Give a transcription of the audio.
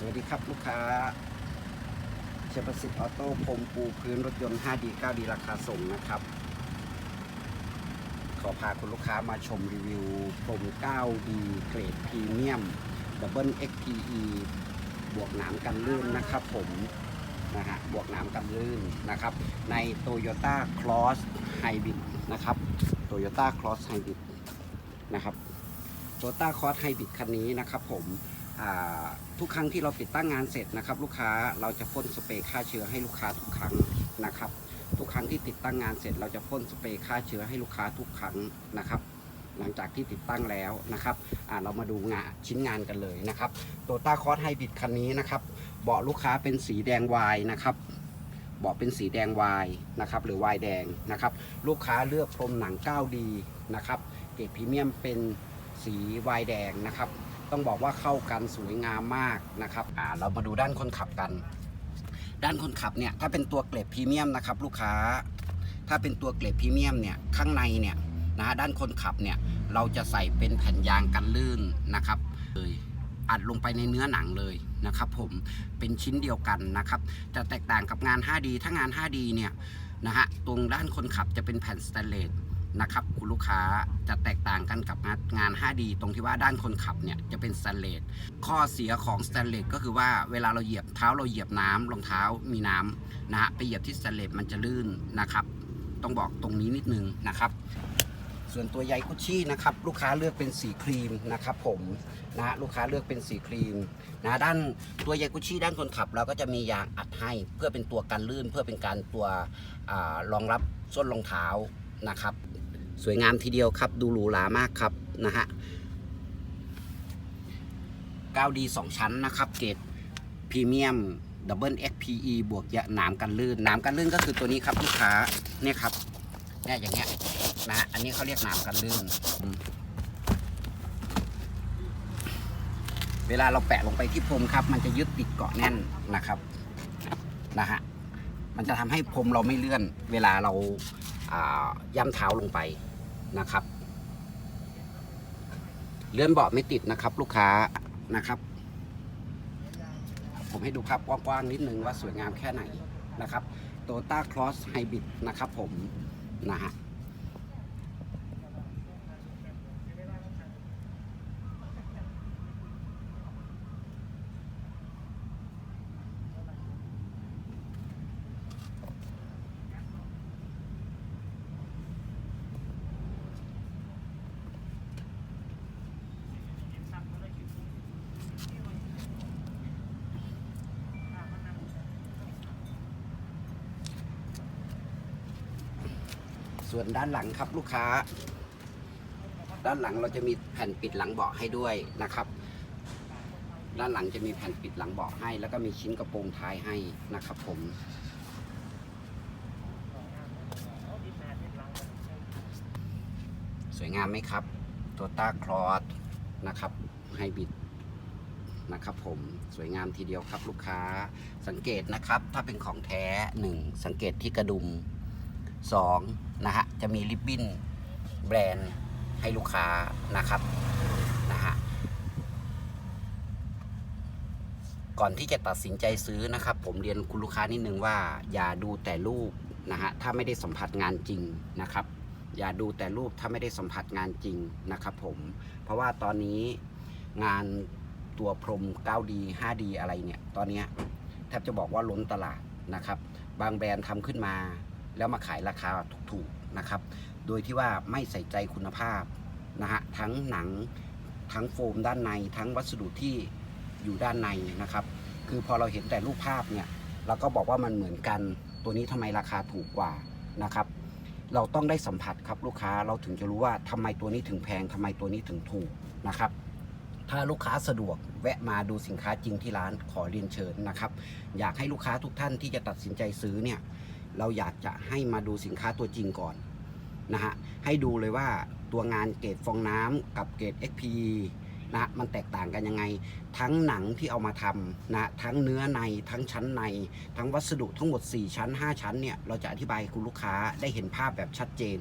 สวัสดีครับลูกค้าเชฟประสิทธิ์ออโต้พรมปูพื้นรถยนต์ 5D 9D ราคาส่งนะครับ ขอพาคุณลูกค้ามาชมรีวิวพรม 9D เกรดพรีเมียม Double XPE บวกหนามกันลื่นนะครับผมนะฮะบวกหนามกันลื่นนะครับ ใน Toyota Cross Hybrid นะครับ Toyota Cross Hybrid นะครับ Toyota Cross Hybrid คันนี้นะครับผม ทุกครั้งที่เราติดตั้งงานเสร็จนะครับ ลูกค้าเราจะพ่นสเปรย์ฆ่าเชื้อให้ลูกค้าทุกครั้งนะครับ ทุกครั้งที่ติดตั้งงานเสร็จ เราจะพ่นสเปรย์ฆ่าเชื้อให้ลูกค้าทุกครั้งนะครับ หลังจากที่ติดตั้งแล้วนะครับอ่าเรามาดูงานชิ้นงานกันเลยนะครับโตต้าคอร์สไฮบริดคันนี้นะครับเบาะลูกค้าเป็นสีแดงวายนะครับเบาะเป็นสีแดงวายนะครับหรือวายแดงนะครับ ลูกค้าเลือกพรมหนัง 9D นะครับเกรดพรีเมียมเป็นสีวายแดงนะครับ ต้องบอกว่าเข้ากันสวยงามมากนะครับอ่าเรามาดูด้านคนขับกัน ด้านคนขับเนี่ยถ้าเป็นตัวเกรดพรีเมียมนะครับลูกค้า ถ้าเป็นตัวเกรดพรีเมียมเนี่ยข้างในเนี่ยนะด้านคนขับเนี่ยเราจะใส่เป็นแผ่นยางกันลื่นนะครับเลยอัดลงไปในเนื้อหนังเลยนะครับ ผมเป็นชิ้นเดียวกันนะครับจะแตกต่างกับงาน 5D ถ้างาน 5D เนี่ยนะฮะตรงด้านคนขับจะเป็นแผ่นสแตนเลส นะครับคุณลูกค้าจะแตกต่างกันกับงาน 5D ตรงที่ว่าด้านคนขับเนี่ยจะเป็นสแตนเลสข้อเสียของสแตนเลสก็คือว่าเวลาเราเหยียบเท้าเราเหยียบน้ำรองเท้ามีน้ำนะฮะไปเหยียบที่สแตนเลสมันจะลื่นนะครับ ต้องบอกตรงนี้นิดนึงนะครับ ส่วนตัวใยกุชชี่นะครับลูกค้าเลือกเป็นสีครีมนะครับผมนะลูกค้าเลือกเป็นสีครีมนะด้านตัวใยกุชชี่ด้านคนขับเราก็จะมียางอัดให้เพื่อเป็นตัวกันลื่น เพื่อเป็นการตัวอรองรับส้นรองเท้า นะครับ สวยงามทีเดียวครับ ดูหรูหรามากครับนะฮะ 9D 2 ชั้นนะครับ เกรดพรีเมียมดับเบิล XPE บวกยะหนามกันลื่นหนามกันลื่นก็คือตัวนี้ครับลูกค้าเนี่ยครับเนี่ยอย่างเงี้ยนะอันนี้เขาเรียกหนามกันลื่น เวลาเราแปะลงไปที่พรมครับ มันจะยึดติดเกาะแน่นนะครับนะฮะมันจะทำให้พรมเราไม่เลื่อน เวลาเรา ย่ำเท้าลงไปนะครับ เลื่อนเบาะไม่ติดนะครับ ลูกค้านะครับ ผมให้ดูครับกว้างๆนิดนึงว่าสวยงามแค่ไหนนะครับโตต้าคลอสไฮบริดนะครับผมนะฮะ ส่วนด้านหลังครับลูกค้า ด้านหลังเราจะมีแผ่นปิดหลังเบาะให้ด้วยนะครับ ด้านหลังจะมีแผ่นปิดหลังเบาะให้ แล้วก็มีชิ้นกระโปรงท้ายให้นะครับผมสวยงามไหมครับตัวต้าคลอสนะครับไฮบริดนะครับผมสวยงามทีเดียวครับลูกค้าสังเกตนะครับ ถ้าเป็นของแท้ 1 สังเกตที่กระดุม 2นะฮะจะมีริบบิ้นแบรนด์ให้ลูกค้านะครับนะฮะก่อนที่จะตัดสินใจซื้อนะครับ ผมเรียนคุณลูกค้านิดนึงว่า อย่าดูแต่รูปนะฮะถ้าไม่ได้สัมผัสงานจริงนะครับ อย่าดูแต่รูปถ้าไม่ได้สัมผัสงานจริงนะครับ ผมเพราะว่าตอนนี้งานตัวพรม 9D 5D อะไรเนี่ย ตอนเนี้ยแทบจะบอกว่าล้นตลาดนะครับ บางแบรนด์ทำขึ้นมา แล้วมาขายราคาถูกๆนะครับ โดยที่ว่าไม่ใส่ใจคุณภาพนะฮะทั้งหนังทั้งโฟมด้านใน ทั้งวัสดุที่อยู่ด้านในนะครับ คือพอเราเห็นแต่รูปภาพเนี่ยเราก็บอกว่ามันเหมือนกันตัวนี้ทำไมราคาถูกกว่านะครับ เราต้องได้สัมผัสครับลูกค้าเราถึงจะรู้ว่าทำไมตัวนี้ถึงแพงทำไมตัวนี้ถึงถูกนะครับ ถ้าลูกค้าสะดวกแวะมาดูสินค้าจริงที่ร้านขอเรียนเชิญนะครับ อยากให้ลูกค้าทุกท่านที่จะตัดสินใจซื้อเนี่ย เราอยากจะให้มาดูสินค้าตัวจริงก่อนนะฮะให้ดูเลยว่าตัวงานเกรดฟองน้ำกับเกรด XP นะฮะมันแตกต่างกันยังไง ทั้งหนังที่เอามาทำนะทั้งเนื้อในทั้งชั้นใน ทั้งวัสดุทั้งหมด 4 ชั้น 5 ชั้นเนี่ยเราจะอธิบายให้คุณลูกค้าได้เห็นภาพแบบชัดเจน